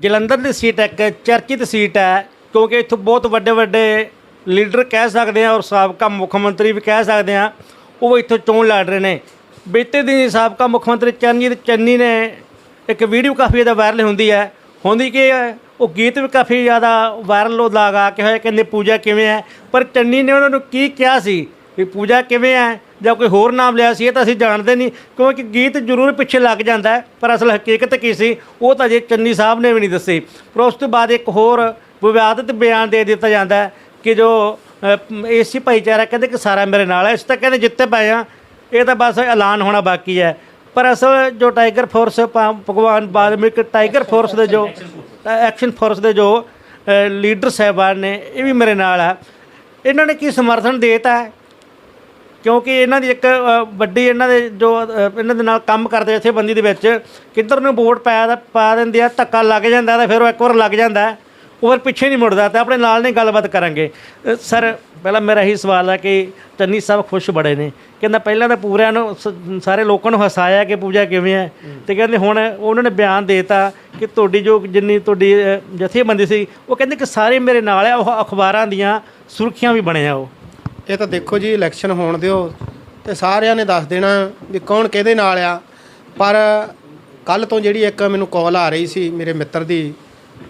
ਜਲੰਧਰ ਦੀ seat ਇੱਕ ਚਰਚਿਤ seat ਹੈ ਕਿਉਂਕਿ ਇੱਥੋਂ ਬਹੁਤ ਵੱਡੇ ਵੱਡੇ ਲੀਡਰ ਕਹਿ ਸਕਦੇ ਆ ਔਰ ਸਾਬਕਾ ਮੁੱਖ ਮੰਤਰੀ ਵੀ ਕਹਿ ਸਕਦੇ ਆ ਉਹ ਇੱਥੋਂ ਚੋਣ ਲੜ ਰਹੇ ਨੇ। ਬੀਤੇ ਦਿਨ ਸਾਬਕਾ ਮੁੱਖ ਮੰਤਰੀ ਚਰਨਜੀਤ ਚੰਨੀ ਨੇ ਇੱਕ ਵੀਡੀਓ ਕਾਫੀ ਜ਼ਿਆਦਾ ਵਾਇਰਲ ਹੁੰਦੀ ਹੈ। ਹੁੰਦੀ ਕਿ ਹੈ, ਉਹ ਗੀਤ ਵੀ ਕਾਫੀ ਜ਼ਿਆਦਾ ਵਾਇਰਲ ਉਹ ਲਗਾ ਕੇ ਹੋਇਆ ਕਹਿੰਦੇ ਪੂਜਾ ਕਿਵੇਂ ਹੈ? ਪਰ ਚੰਨੀ ਨੇ ਉਹਨਾਂ ਨੂੰ ਕੀ ਕਿਹਾ ਸੀ? ਵੀ ਪੂਜਾ ਕਿਵੇਂ ਹੈ? ਜਾਂ ਕੋਈ ਹੋਰ ਨਾਮ ਲਿਆ ਸੀ, ਇਹ ਤਾਂ ਅਸੀਂ ਜਾਣਦੇ ਨਹੀਂ, ਕਿਉਂਕਿ ਗੀਤ ਜ਼ਰੂਰ ਪਿੱਛੇ ਲੱਗ ਜਾਂਦਾ ਪਰ ਅਸਲ ਹਕੀਕਤ ਕੀ ਸੀ, ਉਹ ਤਾਂ ਜੇ ਚੰਨੀ ਸਾਹਿਬ ਨੇ ਵੀ ਨਹੀਂ ਦੱਸੀ। ਪਰ ਉਸ ਤੋਂ ਬਾਅਦ ਇੱਕ ਹੋਰ ਵਿਵਾਦਿਤ ਬਿਆਨ ਦੇ ਦਿੱਤਾ ਜਾਂਦਾ ਕਿ ਜੋ ਏਸੀ ਭਾਈਚਾਰਾ ਕਹਿੰਦੇ ਕਿ ਸਾਰਾ ਮੇਰੇ ਨਾਲ ਹੈ ਇਸ ਤੱਕ ਕਹਿੰਦੇ ਜਿੱਤੇ ਪਏ ਆ ਇਹ ਤਾਂ ਬਸ ਐਲਾਨ ਹੋਣਾ ਬਾਕੀ ਹੈ। ਪਰ ਅਸਲ ਜੋ ਟਾਈਗਰ ਫੋਰਸ ਭਾ- ਭਗਵਾਨ ਵਾਲਮੀਕ ਟਾਈਗਰ ਫੋਰਸ ਦੇ ਜੋ, ਐਕਸ਼ਨ ਫੋਰਸ ਦੇ ਜੋ ਲੀਡਰ ਸਾਹਿਬਾਨ ਨੇ, ਇਹ ਵੀ ਮੇਰੇ ਨਾਲ ਆ ਇਹਨਾਂ ਨੇ ਕੀ ਸਮਰਥਨ ਦੇਤਾ ਹੈ? ਕਿਉਂਕਿ ਇਹਨਾਂ ਦੀ ਇੱਕ ਵੱਡੀ ਇਹਨਾਂ ਦੇ ਜੋ ਇਹਨਾਂ ਦੇ ਨਾਲ ਕੰਮ ਕਰਦੇ ਜਥੇਬੰਦੀ ਦੇ ਵਿੱਚ, ਕਿੱਧਰ ਨੂੰ ਵੋਟ ਪਾ ਪਾ ਦਿੰਦੇ ਆ, ਧੱਕਾ ਲੱਗ ਜਾਂਦਾ ਤਾਂ ਫਿਰ ਉਹ ਇੱਕ ਵਾਰ ਲੱਗ ਜਾਂਦਾ, ਉਹ ਫਿਰ ਪਿੱਛੇ ਨਹੀਂ ਮੁੜਦਾ ਤਾਂ ਆਪਣੇ ਨਾਲ ਨਹੀਂ ਗੱਲਬਾਤ ਕਰਾਂਗੇ। ਸਰ, ਪਹਿਲਾਂ ਮੇਰਾ ਇਹੀ ਸਵਾਲ ਹੈ ਕਿ ਚੰਨੀ ਸਾਹਿਬ ਖੁਸ਼ ਬੜੇ ਨੇ। ਕਹਿੰਦਾ ਪਹਿਲਾਂ ਤਾਂ ਪੂਰਿਆਂ ਨੂੰ ਸ- ਸਾਰੇ ਲੋਕਾਂ ਨੂੰ ਹਸਾਇਆ ਕਿ ਪੂਜਾ ਕਿਵੇਂ ਹੈ ਤੇ ਕਹਿੰਦੇ ਹੁਣ ਉਹਨਾਂ ਨੇ ਬਿਆਨ ਦੇਤਾ ਕਿ ਤੁਹਾਡੀ ਜੋ ਜਿੰਨੀ ਤੁਹਾਡੀ ਜਥੇਬੰਦੀ ਸੀ, ਉਹ ਕਹਿੰਦੇ ਕਿ ਸਾਰੇ ਮੇਰੇ ਨਾਲ ਆ, ਉਹ ਅਖਬਾਰਾਂ ਦੀਆਂ ਸੁਰਖੀਆਂ ਵੀ ਬਣੇ ਉਹ। ਇਹ ਤਾਂ ਦੇਖੋ ਜੀ ਇਲੈਕਸ਼ਨ ਹੋਣ ਦਿਓ ਤੇ ਸਾਰਿਆਂ ਨੇ ਦੱਸ ਦੇਣਾ ਵੀ ਕੌਣ ਕਿਹਦੇ ਨਾਲ ਆ। ਪਰ ਕੱਲ ਤੋਂ ਜਿਹੜੀ ਇੱਕ ਮੈਨੂੰ ਕਾਲ ਆ ਰਹੀ ਸੀ ਮੇਰੇ ਮਿੱਤਰ ਦੀ,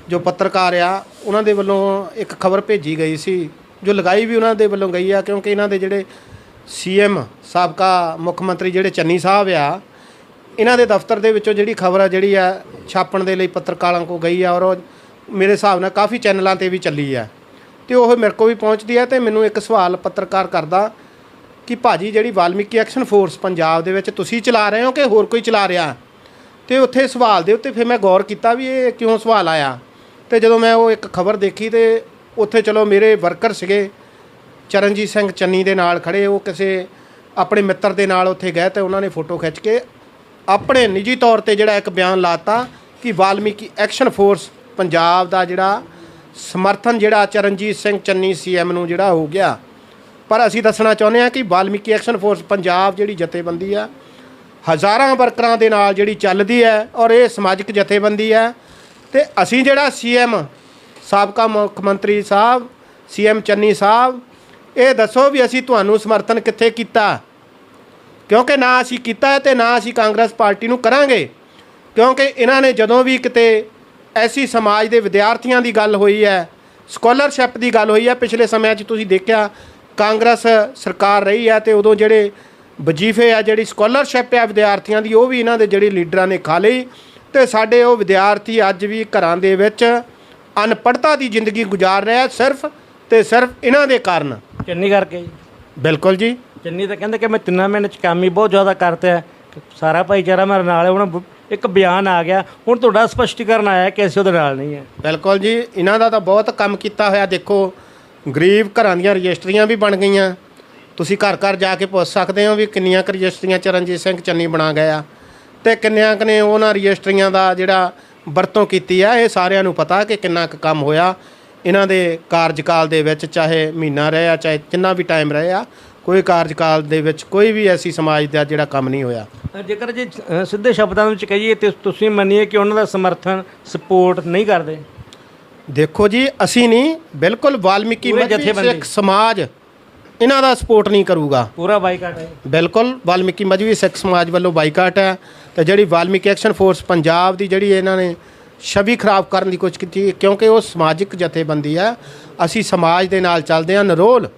ਜੋ ਪੱਤਰਕਾਰ ਆ, ਉਹਨਾਂ ਦੇ ਵੱਲੋਂ ਇੱਕ ਖਬਰ ਭੇਜੀ ਗਈ ਸੀ, ਜੋ ਲਗਾਈ ਵੀ ਉਹਨਾਂ ਦੇ ਵੱਲੋਂ ਗਈ ਆ, ਕਿਉਂਕਿ ਇਹਨਾਂ ਦੇ ਜਿਹੜੇ ਸੀਐਮ ਸਾਬਕਾ ਮੁੱਖ ਮੰਤਰੀ ਜਿਹੜੇ ਚੰਨੀ ਸਾਹਿਬ ਆ, ਇਹਨਾਂ ਦੇ ਦਫ਼ਤਰ ਦੇ ਵਿੱਚੋਂ ਜਿਹੜੀ ਖਬਰ ਆ, ਜਿਹੜੀ ਆ, ਛਾਪਣ ਦੇ ਲਈ ਪੱਤਰਕਾਰਾਂ ਕੋ ਗਈ ਆ, ਔਰ ਉਹ ਮੇਰੇ ਹਿਸਾਬ ਨਾਲ ਕਾਫੀ ਚੈਨਲਾਂ ਤੇ ਵੀ ਚੱਲੀ ਆ। ਤੇ ਉਹ ਮੇਰੇ ਕੋਲ ਵੀ ਪਹੁੰਚਦੀ ਹੈ ਤੇ ਮੈਨੂੰ ਇੱਕ ਸਵਾਲ ਪੱਤਰਕਾਰ ਕਰਦਾ ਕਿ ਭਾਜੀ ਜਿਹੜੀ ਵਾਲਮੀਕੀ ਐਕਸ਼ਨ ਫੋਰਸ ਪੰਜਾਬ ਦੇ ਵਿੱਚ ਤੁਸੀਂ ਚਲਾ ਰਹੇ ਹੋ ਕਿ ਹੋਰ ਕੋਈ ਚਲਾ ਰਿਹਾ? ਤੇ ਉੱਥੇ ਸਵਾਲ ਦੇ ਉੱਤੇ ਫਿਰ ਮੈਂ ਗੌਰ ਕੀਤਾ ਵੀ ਇਹ ਕਿਉਂ ਸਵਾਲ ਆਇਆ? ਤੇ ਜਦੋਂ ਮੈਂ ਉਹ ਇੱਕ ਖਬਰ ਦੇਖੀ ਤੇ ਉੱਥੇ ਚਲੋ ਮੇਰੇ ਵਰਕਰ ਸੀਗੇ, ਚਰਨਜੀਤ ਸਿੰਘ ਚੰਨੀ ਦੇ ਨਾਲ ਖੜੇ, ਉਹ ਕਿਸੇ ਆਪਣੇ ਮਿੱਤਰ ਦੇ ਨਾਲ ਉੱਥੇ ਗਏ ਤੇ ਉਹਨਾਂ ਨੇ ਫੋਟੋ ਖਿੱਚ ਕੇ ਆਪਣੇ ਨਿੱਜੀ ਤੌਰ ਤੇ ਜਿਹੜਾ ਇੱਕ ਬਿਆਨ ਲਾਤਾ ਕਿ ਵਾਲਮੀਕੀ ਐਕਸ਼ਨ ਫੋਰਸ ਪੰਜਾਬ ਦਾ ਜਿਹੜਾ ਸਮਰਥਨ ਜਿਹੜਾ ਚਰਨਜੀਤ ਸਿੰਘ ਚੰਨੀ ਸੀਐਮ ਨੂੰ ਜਿਹੜਾ ਹੋ ਗਿਆ। ਪਰ ਅਸੀਂ ਦੱਸਣਾ ਚਾਹੁੰਦੇ ਹਾਂ ਕਿ ਵਾਲਮੀਕੀ ਐਕਸ਼ਨ ਫੋਰਸ ਪੰਜਾਬ ਜਿਹੜੀ ਜਥੇਬੰਦੀ ਆ, ਹਜ਼ਾਰਾਂ ਵਰਕਰਾਂ ਦੇ ਨਾਲ ਜਿਹੜੀ ਚੱਲਦੀ ਹੈ ਔਰ ਇਹ ਸਮਾਜਿਕ ਜਥੇਬੰਦੀ ਹੈ ਤੇ ਅਸੀਂ ਜਿਹੜਾ ਸੀਐਮ ਸਾਬਕਾ ਮੁੱਖ ਮੰਤਰੀ ਸਾਹਿਬ ਸੀਐਮ ਚੰਨੀ ਸਾਹਿਬ, ਇਹ ਦੱਸੋ ਵੀ ਅਸੀਂ ਤੁਹਾਨੂੰ ਸਮਰਥਨ ਕਿੱਥੇ ਕੀਤਾ? ਕਿਉਂਕਿ ਨਾ ਅਸੀਂ ਕੀਤਾ ਹੈ ਤੇ ਨਾ ਅਸੀਂ ਕਾਂਗਰਸ ਪਾਰਟੀ ਨੂੰ ਕਰਾਂਗੇ। ਕਿਉਂਕਿ ਇਹਨਾਂ ਨੇ ਜਦੋਂ ਵੀ ਕਿਤੇ ਐਸੀ ਸਮਾਜ ਦੇ ਵਿਦਿਆਰਥੀਆਂ ਦੀ ਗੱਲ ਹੋਈ ਹੈ ਸਕਾਲਰਸ਼ਿਪ ਦੀ ਗੱਲ ਹੋਈ ਹੈ ਪਿਛਲੇ ਸਮਿਆਂ 'ਚ ਤੁਸੀਂ ਦੇਖਿਆ ਕਾਂਗਰਸ ਸਰਕਾਰ ਰਹੀ ਹੈ ਤੇ ਉਦੋਂ ਜਿਹੜੇ ਵਜੀਫੇ ਆ ਜਿਹੜੀ ਸਕਾਲਰਸ਼ਿਪ ਆ ਵਿਦਿਆਰਥੀਆਂ ਦੀ ਉਹ ਵੀ ਇਹਨਾਂ ਦੇ ਜਿਹੜੇ ਲੀਡਰਾਂ ਨੇ ਖਾ ਲਈ ਤੇ ਸਾਡੇ ਉਹ ਵਿਦਿਆਰਥੀ ਅੱਜ ਵੀ ਘਰਾਂ ਦੇ ਵਿੱਚ ਅਨਪੜ੍ਹਤਾ ਦੀ ਜ਼ਿੰਦਗੀ ਗੁਜ਼ਾਰ ਰਿਹਾ ਸਿਰਫ ਤੇ ਸਿਰਫ ਇਹਨਾਂ ਦੇ ਕਾਰਨ। ਚੰਨੀ ਕਰਕੇ ਜੀ? ਬਿਲਕੁਲ ਜੀ। ਚੰਨੀ ਤਾਂ ਕਹਿੰਦੇ ਕਿ ਮੈਂ ਤਿੰਨਾਂ ਮਹੀਨੇ ਚ ਕੰਮ ਹੀ ਬਹੁਤ ਜ਼ਿਆਦਾ ਕਰਤਾ ਸਾਰਾ ਭਾਈਚਾਰਾ ਮੇਰੇ ਨਾਲ ਹੈ ਹੁਣ ਇੱਕ ਬਿਆਨ ਆ ਗਿਆ। ਹੁਣ ਤੁਹਾਡਾ ਸਪਸ਼ਟੀਕਰਨ ਆਇਆ ਕਿ ਅਸੀਂ ਉਹਦੇ ਨਾਲ ਨਹੀਂ ਹੈ। ਬਿਲਕੁਲ ਜੀ, ਇਹਨਾਂ ਦਾ ਤਾਂ ਬਹੁਤ ਕੰਮ ਕੀਤਾ ਹੋਇਆ। ਦੇਖੋ, ਗਰੀਬ ਘਰਾਂ ਦੀਆਂ ਰਜਿਸਟਰੀਆਂ ਵੀ ਬਣ ਗਈਆਂ। ਤੁਸੀਂ ਘਰ ਘਰ ਜਾ ਕੇ ਪੁੱਛ ਸਕਦੇ ਹੋ ਵੀ ਕਿੰਨੀਆਂ ਕੁ ਰਜਿਸਟਰੀਆਂ ਚਰਨਜੀਤ ਸਿੰਘ ਚੰਨੀ ਬਣਾ ਗਿਆ। ਤੇ ਕਿੰਨਿਆਂ ਕੁ ਨੇ ਉਹਨਾਂ ਰਜਿਸਟਰੀਆਂ ਦਾ ਜਿਹੜਾ ਵਰਤੋਂ ਕੀਤੀ ਆ, ਇਹ ਸਾਰਿਆਂ ਨੂੰ ਪਤਾ ਕਿ ਕਿੰਨਾ ਕੁ ਕੰਮ ਹੋਇਆ। ਇਹਨਾਂ ਦੇ ਕਾਰਜਕਾਲ ਦੇ ਵਿੱਚ ਚਾਹੇ ਮਹੀਨਾ ਰਿਹਾ ਚਾਹੇ ਕਿੰਨਾ ਵੀ ਟਾਈਮ ਰਿਹਾ ਕੋਈ ਕਾਰਜਕਾਲ ਦੇ ਵਿੱਚ ਕੋਈ ਵੀ ਐਸੀ ਸਮਾਜ ਦਾ ਜਿਹੜਾ ਕੰਮ ਨਹੀਂ ਹੋਇਆ। ਜੇਕਰ ਜੇ ਅ, ਸਿੱਧੇ ਸ਼ਬਦਾਂ ਵਿੱਚ ਕਹੀਏ ਤੇ ਤੁਸੀਂ ਮੰਨੀਏ ਕਿ ਉਹਨਾਂ ਦਾ ਸਮਰਥਨ ਸਪੋਰਟ ਨਹੀਂ ਕਰਦੇ। ਦੇਖੋ ਜੀ ਅਸੀਂ ਨਹੀਂ ਬਿਲਕੁਲ ਵਾਲਮੀਕੀ ਪੂਰੇ ਜਥੇਬੰਦੀ। ਸਿੱਖ ਸਮਾਜ ਇਹਨਾਂ ਦਾ ਸਪੋਰਟ ਨਹੀਂ ਕਰੂਗਾ। ਪੂਰਾ ਬਾਈਕਾਟ ਹੈ। ਬਿਲਕੁਲ ਵਾਲਮੀਕੀ ਮਜਬੀ ਸਿੱਖ ਸਮਾਜ ਵੱਲੋਂ ਬਾਈਕਾਟ ਹੈ। ਤੇ ਜਿਹੜੀ ਵਾਲਮੀਕੀ ਐਕਸ਼ਨ ਫੋਰਸ ਪੰਜਾਬ ਦੀ ਜਿਹੜੀ ਇਹਨਾਂ ਨੇ ਛਵੀ ਖਰਾਬ ਕਰਨ ਦੀ ਕੋਸ਼ਿਸ਼ ਕੀਤੀ ਕਿਉਂਕਿ ਉਹ ਸਮਾਜਿਕ ਜਥੇਬੰਦੀ ਹੈ। ਅਸੀਂ ਸਮਾਜ ਦੇ ਨਾਲ ਚੱਲਦੇ ਹਾਂ। ਨਰੋਲ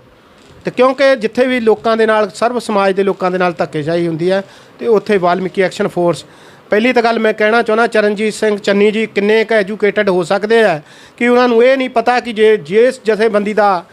ਤੇ ਕਿਉਂਕਿ ਜਿੱਥੇ ਵੀ ਲੋਕਾਂ ਦੇ ਨਾਲ, ਸਰਵ ਸਮਾਜ ਦੇ ਲੋਕਾਂ ਦੇ ਨਾਲ ਧੱਕੇਸ਼ਾਹੀ ਹੁੰਦੀ ਹੈ ਤੇ ਉੱਥੇ ਵਾਲਮੀਕੀ ਐਕਸ਼ਨ ਫੋਰਸ। ਪਹਿਲੀ ਤਾਂ ਗੱਲ ਮੈਂ ਕਹਿਣਾ ਚਾਹੁੰਦਾ, ਚਰਨਜੀਤ ਸਿੰਘ ਚੰਨੀ ਜੀ ਕਿੰਨੇ ਕ ਐਜੂਕੇਟਡ ਹੋ ਸਕਦੇ ਆ ਕਿ ਉਹਨਾਂ ਨੂੰ ਇਹ ਨਹੀਂ ਪਤਾ ਕਿ ਜੇ ਜਿਸ ਜਥੇਬੰਦੀ ਦਾ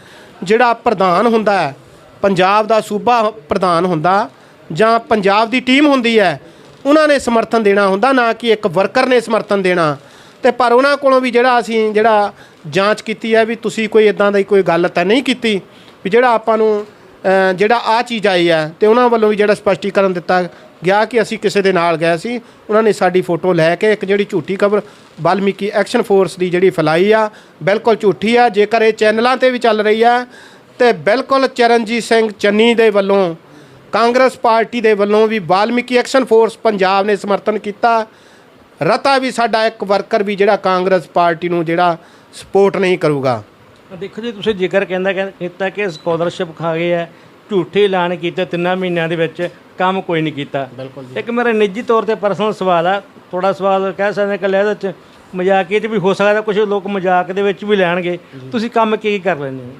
ਜਿਹੜਾ ਪ੍ਰਧਾਨ ਹੁੰਦਾ ਹੈ, ਪੰਜਾਬ ਦਾ ਸੂਬਾ ਪ੍ਰਧਾਨ ਹੁੰਦਾ ਜਾਂ ਪੰਜਾਬ ਦੀ ਟੀਮ ਹੁੰਦੀ ਹੈ, ਉਹਨਾਂ ਨੇ ਸਮਰਥਨ ਦੇਣਾ ਹੁੰਦਾ, ਨਾ ਕਿ ਇੱਕ ਵਰਕਰ ਨੇ ਸਮਰਥਨ ਦੇਣਾ। ਤੇ ਪਰ ਉਹਨਾਂ ਕੋਲੋਂ ਵੀ ਜਿਹੜਾ ਅਸੀਂ ਜਿਹੜਾ ਜਾਂਚ ਕੀਤੀ ਹੈ ਵੀ ਤੁਸੀਂ ਕੋਈ ਇਦਾਂ ਦੀ ਕੋਈ ਗੱਲ ਤਾਂ ਨਹੀਂ ਕੀਤੀ। ਵੀ ਜਿਹੜਾ ਆਪਾਂ ਨੂੰ ਜਿਹੜਾ ਆ ਚੀਜ਼ ਆਈ ਹੈ ਤੇ ਉਹਨਾਂ ਵੱਲੋਂ ਵੀ ਜਿਹੜਾ ਸਪਸ਼ਟੀਕਰਨ ਦਿੱਤਾ ਗਿਆ ਕਿ ਅਸੀਂ ਕਿਸੇ ਦੇ ਨਾਲ ਗਏ ਸੀ, ਉਹਨਾਂ ਨੇ ਸਾਡੀ ਫੋਟੋ ਲੈ ਕੇ ਇੱਕ ਜਿਹੜੀ ਝੂਠੀ ਖਬਰ ਵਾਲਮੀਕੀ ਐਕਸ਼ਨ ਫੋਰਸ ਦੀ ਜਿਹੜੀ ਫੈਲਾਈ ਆ, ਬਿਲਕੁਲ ਝੂਠੀ ਆ, ਜੇਕਰ ਇਹ ਚੈਨਲਾਂ ਤੇ ਵੀ ਚੱਲ ਰਹੀ ਆ, ਤੇ ਬਿਲਕੁਲ ਚਰਨਜੀਤ ਸਿੰਘ ਚੰਨੀ ਦੇ ਵੱਲੋਂ, ਕਾਂਗਰਸ ਪਾਰਟੀ ਦੇ ਵੱਲੋਂ ਵੀ ਵਾਲਮੀਕੀ ਐਕਸ਼ਨ ਫੋਰਸ ਪੰਜਾਬ ਨੇ ਸਮਰਥਨ ਕੀਤਾ, ਰਤਾ ਵੀ ਸਾਡਾ ਇੱਕ ਵਰਕਰ ਵੀ ਜਿਹੜਾ ਕਾਂਗਰਸ ਪਾਰਟੀ ਨੂੰ ਜਿਹੜਾ ਸਪੋਰਟ ਨਹੀਂ ਕਰੂਗਾ। ਦੇਖੋ ਜੀ ਤੁਸੀਂ ਜ਼ਿਕਰ ਕਹਿੰਦਾ ਕਹਿ- ਕੀਤਾ ਕਿ ਸਕਾਲਰਸ਼ਿਪ ਖਾ ਗਏ ਆ ਝੂਠੇ ਐਲਾਨ ਕੀਤੇ ਤਿੰਨਾਂ ਮਹੀਨਿਆਂ ਦੇ ਵਿੱਚ ਕੰਮ ਕੋਈ ਨਹੀਂ ਕੀਤਾ। ਬਿਲਕੁਲ ਇੱਕ ਮੇਰਾ ਨਿੱਜੀ ਤੌਰ ਤੇ ਪਰਸਨਲ ਸਵਾਲ ਆ ਥੋੜਾ ਸਵਾਲ ਕਹਿ ਸਕਦੇ ਕਿ ਇਹਦੇ ਵਿੱਚ ਮਜ਼ਾਕੀਏ 'ਚ ਵੀ ਹੋ ਸਕਦਾ ਕੁਝ ਲੋਕ ਮਜ਼ਾਕ ਦੇ ਵਿੱਚ ਵੀ ਲੈਣਗੇ। ਤੁਸੀਂ ਕੰਮ ਕੀ ਕਰ ਲੈਂਦੇ ਹੋ?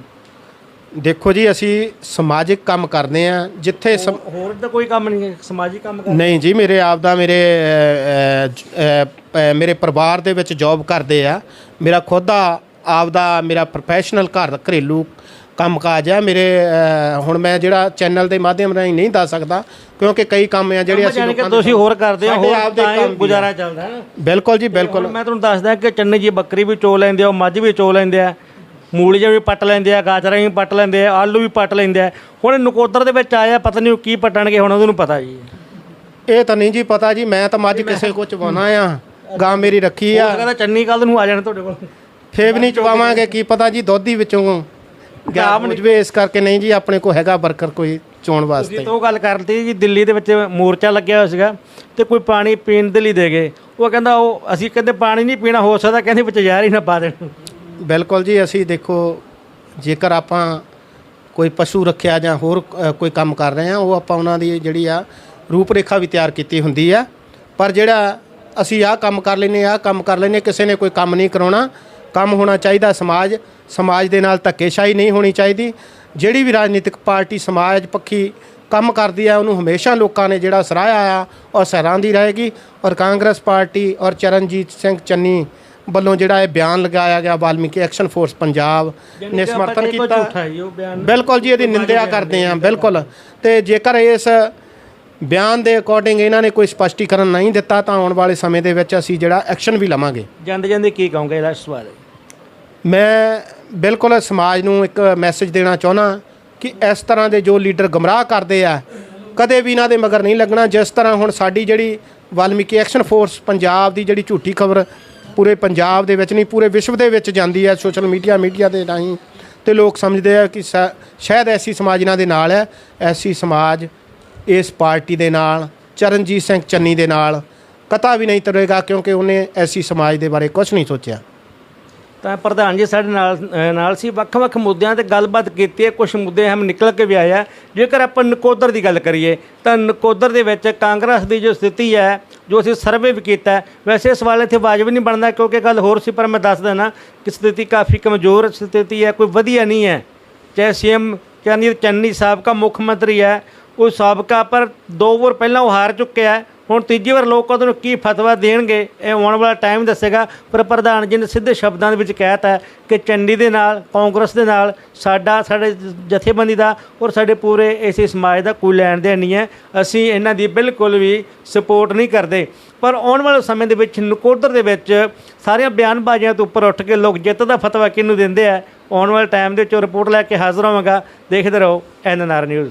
ਦੇਖੋ ਜੀ ਅਸੀਂ ਸਮਾਜਿਕ ਕੰਮ ਕਰਦੇ ਆ ਜਿੱਥੇ ਸਮ- ਹੋਰ ਤਾਂ ਕੋਈ ਕੰਮ ਨਹੀਂ ਹੈ ਸਮਾਜਿਕ ਕੰਮ ਕਰ ਨਹੀਂ ਜੀ ਮੇਰੇ ਆਪ ਦਾ ਮੇਰੇ ਮੇਰੇ ਪਰਿਵਾਰ ਦੇ ਵਿੱਚ ਜੌਬ ਕਰਦੇ ਆ। ਮੇਰਾ ਖੁਦ ਦਾ ਆਪ ਦਾ ਮੇਰਾ ਪ੍ਰੋਫੈਸ਼ਨਲ ਘਰ ਘਰੇਲੂ ਕੰਮਕਾਜ ਆ। ਮੇਰੇ ਹੁਣ ਮੈਂ ਜਿਹੜਾ ਚੈਨਲ ਦੇ ਮਾਧਿਅਮ ਰਾਹੀਂ ਨਹੀਂ ਦੱਸ ਸਕਦਾ ਕਿਉਂਕਿ ਕਈ ਕੰਮ ਆ ਜਿਹੜੇ ਅਸੀਂ ਲੋਕਾਂ ਦੇ ਤੁਸੀਂ ਹੋਰ ਕਰਦੇ ਹੋ ਹੋਰ ਆਪ ਦੇ ਤਾਂ ਕੰਮ। ਗੁਜ਼ਾਰਾ ਚੱਲਦਾ ਹੈ ਬਿਲਕੁਲ ਜੀ ਬਿਲਕੁਲ। ਮੈਂ ਤੁਹਾਨੂੰ ਦੱਸਦਾ ਕਿ ਚੰਨੀ ਜੀ ਬੱਕਰੀ ਵੀ ਚੋ ਲੈਂਦੇ ਆ ਮੱਝ ਵੀ ਚੋ ਲੈਂਦੇ ਆ ਮੂਲੀਆਂ ਵੀ ਪੱਟ ਲੈਂਦੇ ਆ ਗਾਜਰਾਂ ਵੀ ਪੱਟ ਲੈਂਦੇ ਆ ਆਲੂ ਵੀ ਪੱਟ ਲੈਂਦੇ ਆ। ਹੁਣ ਨਕੋਦਰ ਦੇ ਵਿੱਚ ਆਇਆ ਪਤਾ ਨਹੀਂ ਉਹ ਕੀ ਪੱਟਣਗੇ ਹੁਣ ਉਹਨੂੰ ਪਤਾ ਜੀ। ਇਹ ਤਾਂ ਨਹੀਂ ਜੀ ਪਤਾ ਜੀ ਮੈਂ ਤਾਂ ਮੱਝ ਕਿਸੇ ਕੋ ਚਵਾਉਣਾ ਆ ਗਾਂ ਮੇਰੀ ਰੱਖੀ ਉਹ ਆ ਕਹਿੰਦਾ ਚੰਨੀ ਕੱਲ ਨੂੰ ਆ ਜਾਣਾ ਤੁਹਾਡੇ ਕੋਲ। ਫੇਰ ਵੀ ਨਹੀਂ ਚਵਾਵਾਂਗੇ ਕੀ ਪਤਾ ਜੀ ਦੁੱਧ ਵਿੱਚੋਂ ਗਾਂ ਮੁਝਵੇ ਇਸ ਕਰਕੇ ਨਹੀਂ ਜੀ ਆਪਣੇ ਕੋ ਹੈਗਾ ਵਰਕਰ ਕੋਈ ਚੋਣ ਵਾਸਤੇ। ਤੁਸੀਂ ਤਾਂ ਉਹ ਗੱਲ ਕਰਤੀ ਜੀ ਦਿੱਲੀ ਦੇ ਵਿੱਚ ਮੋਰਚਾ ਲੱਗਿਆ ਹੋਇਆ ਸੀਗਾ ਤੇ ਕੋਈ ਪਾਣੀ ਪੀਣ ਦੇ ਲਈ ਦੇ ਗਏ। ਉਹ ਕਹਿੰਦਾ ਉਹ ਅਸੀਂ ਕਹਿੰਦੇ ਪਾਣੀ ਨਹੀਂ ਪੀਣਾ ਹੋ ਸਕਦਾ ਕਹਿੰਦੇ ਵਿੱਚ ਜ਼ਹਿਰ ਹੀ ਨਾ ਪਾ ਦੇਣ। ਬਿਲਕੁਲ ਜੀ ਅਸੀਂ ਦੇਖੋ ਜੇਕਰ ਆਪਾਂ ਕੋਈ ਪਸ਼ੂ ਰੱਖਿਆ ਜਾਂ ਹੋਰ ਕੋਈ ਕੰਮ ਕਰ ਰਹੇ ਆ ਉਹ ਆਪਾਂ ਉਹਨਾਂ ਦੀ ਜਿਹੜੀ ਆ ਰੂਪ ਰੇਖਾ ਵੀ ਤਿਆਰ ਕੀਤੀ ਹੁੰਦੀ ਆ। ਪਰ ਜਿਹੜਾ ਅਸੀਂ ਆਹ ਕੰਮ ਕਰ ਲੈਨੇ ਆਹ ਕੰਮ ਕਰ ਲੈਨੇ ਕਿਸੇ ਨੇ ਕੋਈ ਕੰਮ ਨਹੀਂ ਕਰਾਉਣਾ ਕੰਮ ਹੋਣਾ ਚਾਹੀਦਾ ਸਮਾਜ ਸਮਾਜ ਦੇ ਨਾਲ ਧੱਕੇਸ਼ਾਹੀ ਨਹੀਂ ਹੋਣੀ ਚਾਹੀਦੀ। ਜਿਹੜੀ ਵੀ ਰਾਜਨੀਤਿਕ ਪਾਰਟੀ ਸਮਾਜ ਪੱਖੀ ਕੰਮ ਕਰਦੀ ਆ ਉਹਨੂੰ ਹਮੇਸ਼ਾ ਲੋਕਾਂ ਨੇ ਜਿਹੜਾ ਸਰਾਹਿਆ ਆ ਔਰ ਸਰਾਂਦੀ ਰਹੇਗੀ। ਔਰ ਕਾਂਗਰਸ ਪਾਰਟੀ ਔਰ ਚਰਨਜੀਤ ਸਿੰਘ ਚੰਨੀ ਵੱਲੋਂ ਜਿਹੜਾ ਇਹ ਬਿਆਨ ਲਗਾਇਆ ਗਿਆ ਵਾਲਮੀਕੀ ਐਕਸ਼ਨ ਫੋਰਸ ਪੰਜਾਬ ਨੇ ਸਮਰਥਨ ਕੀਤਾ। ਬਿਲਕੁਲ ਜੀ ਇਹਦੀ ਨਿੰਦਿਆ ਕਰਦੇ ਆ ਬਿਲਕੁਲ। ਤੇ ਜੇਕਰ ਇਸ ਬਿਆਨ ਦੇ ਅਕੋਰਡਿੰਗ ਇਹਨਾਂ ਨੇ ਕੋਈ ਸਪਸ਼ਟੀਕਰਨ ਨਹੀਂ ਦਿੱਤਾ ਤਾਂ ਆਉਣ ਵਾਲੇ ਸਮੇਂ ਦੇ ਵਿੱਚ ਅਸੀਂ ਜਿਹੜਾ ਐਕਸ਼ਨ ਵੀ ਲਵਾਂਗੇ। ਜਾਂਦੇ ਜਾਂਦੇ ਕੀ ਕਹੋਗੇ ਇਹਦਾ ਸਵਾਲ ਹੈ। ਮੈਂ ਬਿਲਕੁਲ ਸਮਾਜ ਨੂੰ ਇੱਕ ਮੈਸੇਜ ਦੇਣਾ ਚਾਹੁੰਦਾ ਕਿ ਇਸ ਤਰ੍ਹਾਂ ਦੇ ਜੋ ਲੀਡਰ ਗਮਰਾਹ ਕਰਦੇ ਆ, ਕਦੇ ਵੀ ਇਹਨਾਂ ਦੇ ਮਗਰ ਨਹੀਂ ਲੱਗਣਾ। ਜਿਸ ਤਰ੍ਹਾਂ ਹੁਣ ਸਾਡੀ ਜਿਹੜੀ ਵਾਲਮੀਕੀ ਐਕਸ਼ਨ ਫੋਰਸ ਪੰਜਾਬ ਦੀ ਜਿਹੜੀ ਝੂਠੀ ਖਬਰ ਪੂਰੇ ਪੰਜਾਬ ਦੇ ਵਿੱਚ ਨਹੀਂ, ਪੂਰੇ ਵਿਸ਼ਵ ਦੇ ਵਿੱਚ ਜਾਂਦੀ ਹੈ, ਸੋਸ਼ਲ ਮੀਡੀਆ ਮੀਡੀਆ ਦੇ ਰਾਹੀਂ। ਤੇ ਲੋਕ ਸਮਝਦੇ ਆ ਕਿ ਸ਼ਾਇਦ ਐਸੀ ਸਮਾਜ ਇਹਨਾਂ ਦੇ ਨਾਲ ਹੈ, ਐਸੀ ਸਮਾਜ ਇਸ ਪਾਰਟੀ ਦੇ ਨਾਲ, ਚਰਨਜੀਤ ਸਿੰਘ ਚੰਨੀ ਦੇ ਨਾਲ। ਕਤਾ ਵੀ ਨਹੀਂ ਤੁਰੇਗਾ ਕਿਉਂਕਿ ਉਹਨੇ ਐਸੀ ਸਮਾਜ ਦੇ ਬਾਰੇ ਕੁਝ ਨਹੀਂ ਸੋਚਿਆ। ਤਾਂ ਪ੍ਰਧਾਨ ਜੀ ਸਾਡੇ ਨਾਲ ਨਾਲ ਸੀ। ਵੱਖ-ਵੱਖ ਮੁੱਦਿਆਂ ਤੇ ਗੱਲਬਾਤ ਕੀਤੀ ਹੈ। ਕੁਝ ਮੁੱਦੇ ਹਮ ਨਿਕਲ ਕੇ ਵੀ ਆਇਆ। ਜੇਕਰ ਆਪਾਂ ਨਕੋਦਰ ਦੀ ਗੱਲ ਕਰੀਏ, ਤਾਂ ਨਕੋਦਰ ਦੇ ਵਿੱਚ ਕਾਂਗਰਸ ਦੀ ਜੋ ਸਥਿਤੀ ਹੈ, ਜੋ ਅਸੀਂ ਸਰਵੇ ਵੀ ਕੀਤਾ ਵੈਸੇ ਇਹ ਸਵਾਲ ਇੱਥੇ ਵਾਜਬ ਨਹੀਂ ਬਣਦਾ, ਕਿਉਂਕਿ ਗੱਲ ਹੋਰ ਸੀ, ਪਰ ਮੈਂ ਦੱਸ ਦੇਣਾ ਕਿ ਸਥਿਤੀ ਕਾਫੀ ਕਮਜ਼ੋਰ ਸਥਿਤੀ ਹੈ, ਕੋਈ ਵਧੀਆ ਨਹੀਂ ਹੈ। ਚਾਹੇ ਸੀਐਮ ਚੰਨੀ ਚੰਨੀ ਸਾਬਕਾ ਮੁੱਖ ਮੰਤਰੀ ਹੈ, ਉਹ ਸਾਬਕਾ ਪਰ ਦੋ ਵਾਰ ਪਹਿਲਾਂ ਉਹ ਹਾਰ ਚੁੱਕਿਆ ਹੈ। ਹੁਣ ਤੀਜੀ ਵਾਰ ਲੋਕ ਉਹਨੂੰ ਕੀ ਫਤਵਾ ਦੇਣਗੇ? ਇਹ ਆਉਣ ਵਾਲਾ ਟਾਈਮ ਦੱਸੇਗਾ। ਪਰ ਪ੍ਰਧਾਨ ਜੀ ਨੇ ਸਿੱਧੇ ਸ਼ਬਦਾਂ ਦੇ ਵਿੱਚ ਕਹਿਤਾ ਹੈ ਕਿ ਚੰਡੀ ਦੇ ਨਾਲ, ਕਾਂਗਰਸ ਦੇ ਨਾਲ ਸਾਡਾ, ਸਾਡੇ ਜਥੇਬੰਦੀ ਦਾ ਔਰ ਸਾਡੇ ਪੂਰੇ ਇਸ ਸਮਾਜ ਦਾ ਕੋਈ ਲੈਣ ਦੇਣ ਨਹੀਂ ਹੈ। ਅਸੀਂ ਇਹਨਾਂ ਦੀ ਬਿਲਕੁਲ ਵੀ ਸਪੋਰਟ ਨਹੀਂ ਕਰਦੇ। ਪਰ ਆਉਣ ਵਾਲੇ ਸਮੇਂ ਦੇ ਵਿੱਚ ਨਕੋਦਰ ਦੇ ਵਿੱਚ ਸਾਰੀਆਂ ਬਿਆਨਬਾਜ਼ੀਆਂ ਤੋਂ ਉੱਪਰ ਉੱਠ ਕੇ ਲੋਕ ਜਿੱਤ ਦਾ ਫਤਵਾ ਕਿਹਨੂੰ ਦਿੰਦੇ ਆ? ਆਉਣ ਵਾਲੇ ਟਾਈਮ ਦੇ ਵਿੱਚ ਰਿਪੋਰਟ ਲੈ ਕੇ ਹਾਜ਼ਰ ਹੋਵਾਂਗਾ। ਦੇਖਦੇ ਰਹੋ ਐਨਐਨਆਰ ਨਿਊਜ਼